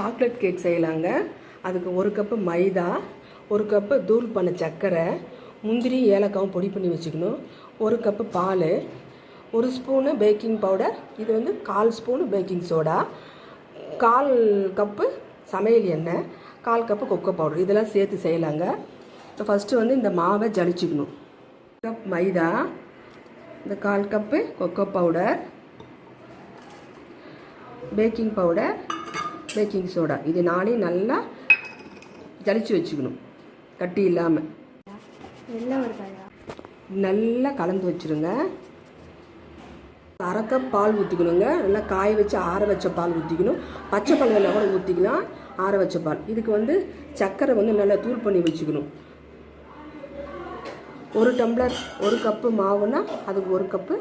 Chocolate cake செய்யலாங்க. அதுக்கு ஒரு கப்பு மைதா ஒரு கப்பு தூள் பண்ண சர்க்கரை முந்திரி ஏலக்காவும் பொடி பண்ணி வச்சுக்கணும். ஒரு கப்பு பால் ஒரு ஸ்பூனு பேக்கிங் பவுடர் இது வந்து கால் ஸ்பூனு பேக்கிங் சோடா கால் கப்பு சமையல் எண்ணெய் கால் கப்பு கொக்கோ பவுடர். இதெல்லாம் சேர்த்து செய்யலாங்க. இப்போ ஃபஸ்ட்டு வந்து இந்த மாவை ஜலிச்சுக்கணும். கப் மைதா இந்த கால் cup cocoa powder baking powder baking soda இது நாளையும் நல்லா ஜலிச்சு வச்சுக்கணும். கட்டி இல்லாமல் நல்லா கலந்து வச்சுருங்க. அரை கப் பால் ஊற்றிக்கணுங்க நல்லா காய வச்சு ஆற வச்ச பால் ஊற்றிக்கணும் பச்சை பால் வேணா கூட ஊற்றிக்கலாம் ஆற வச்ச பால். இதுக்கு வந்து சர்க்கரை வந்து நல்லா தூள் பண்ணி வச்சுக்கணும். ஒரு டம்ளர் ஒரு கப்பு மாவுனா அதுக்கு ஒரு கப்பு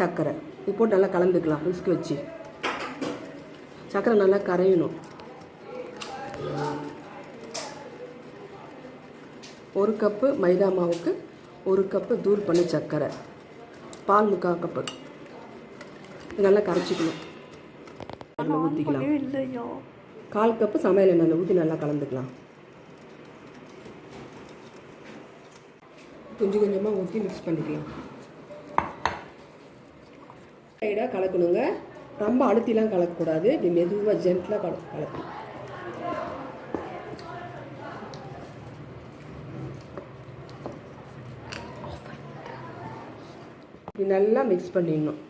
சர்க்கரை. இது போட்டு நல்லா கலந்துக்கலாம். விஸ்க் வச்சு. சர்க்கரை நல்லா கரையணும். ஒரு கப்பு மைதா மாவுக்கு ஒரு கப்பு தூள் பண்ணி சர்க்கரை பால் முக்கால் கப்பு. இது நல்லா கரைச்சிக்கணும். அதில் ஊற்றிக்கலாம் கால் கப்பு சமையல் எண்ணெயில் ஊற்றி நல்லா கலந்துக்கலாம். கொஞ்சம் கொஞ்சமாக ஊற்றி மிக்ஸ் பண்ணிக்கலாம். சைடாக கலக்கணுங்க. ரொம்ப அழுத்திலாம் கலக்கக்கூடாது. இப்படி மெதுவாக ஜென்டலாக கல கலக்கணும். இப்படி நல்லா மிக்ஸ் பண்ணிடணும்.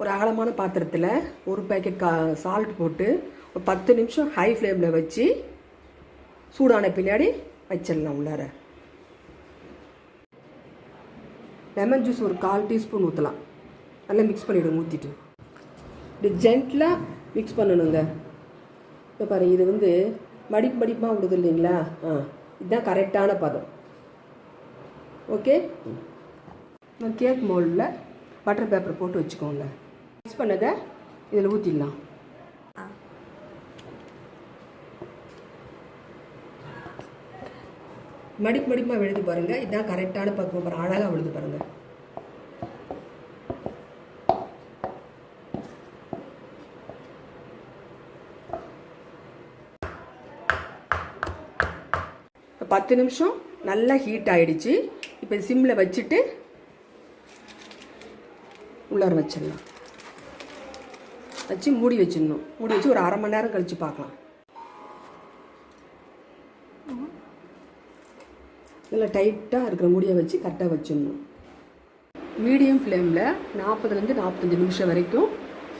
ஒரு அகலமான பாத்திரத்தில் ஒரு பேக்கெட் கா சால்ட் போட்டு ஒரு பத்து நிமிஷம் ஹை ஃப்ளேமில் வச்சு சூடான பின்னாடி வச்சிடலாம் உள்ளார. லெமன் ஜூஸ் ஒரு கால் டீஸ்பூன் ஊற்றலாம் நல்லா மிக்ஸ் பண்ணிவிடுங்க ஊற்றிட்டு இப்படி ஜென்டிலாக மிக்ஸ் பண்ணணுங்க. இப்போ பாருங்கள் இது வந்து மடிப்பு மடிப்பாக விடுது இல்லைங்களா? ஆ இதுதான் கரெக்டான பதம். ஓகே? கேக் மோல்டில் பட்டர் பேப்பர் போட்டு வச்சுக்கோங்க. மிக்ஸ் பண்ணதை இதில் ஊற்றிடலாம் மடிப்பு மடிப்பாக எழுதி பாருங்க. இதுதான் கரெக்டான பக்குவம் பாருங்க. அழகாக விழுது பாருங்க. பத்து நிமிஷம் நல்லா ஹீட் ஆயிடுச்சு. இப்போ சிம்மில் வச்சுட்டு உள்ளார வச்சிடலாம். வச்சு மூடி வச்சிடணும். மூடி வச்சு ஒரு அரை மணி நேரம் கழித்து பார்க்கலாம். நல்லா டைட்டாக இருக்கிற மூடியை வச்சு கரெக்டாக வச்சிடணும். மீடியம் ஃப்ளேமில் நாற்பதுலேருந்து நாற்பத்தஞ்சு நிமிஷம் வரைக்கும்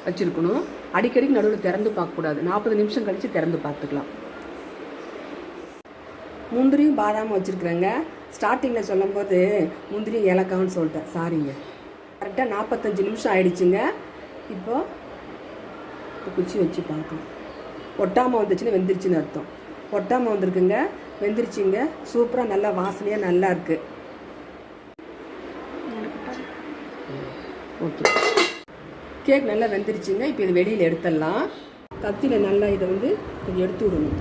வச்சுருக்கணும். அடிக்கடிக்கு நடுவில் திறந்து பார்க்கக்கூடாது. நாற்பது நிமிஷம் கழித்து திறந்து பார்த்துக்கலாம். முந்திரியும் பாதாமும் வச்சுருக்குறேங்க. ஸ்டார்டிங்கில் சொல்லும்போது முந்திரி ஏலக்கான்னு சொல்லிட்டேன். சாரிங்க கரெக்டாக நாற்பத்தஞ்சு நிமிஷம் ஆயிடுச்சுங்க. இப்போ குச்சி வச்சு பார்க்கலாம். ஒட்டாமல் வந்துச்சுன்னு வெந்துருச்சுன்னு அர்த்தம். ஒட்டாமல் வந்திருக்குங்க. வெந்துருச்சுங்க. சூப்பராக நல்லா வாசனையாக நல்லா இருக்கு. ஓகே. கேக் நல்லா வெந்துருச்சுங்க. இப்போ இது வெளியில் எடுத்துடலாம். கத்தியில் நல்லா இதை வந்து கொஞ்சம் எடுத்து விடணும்.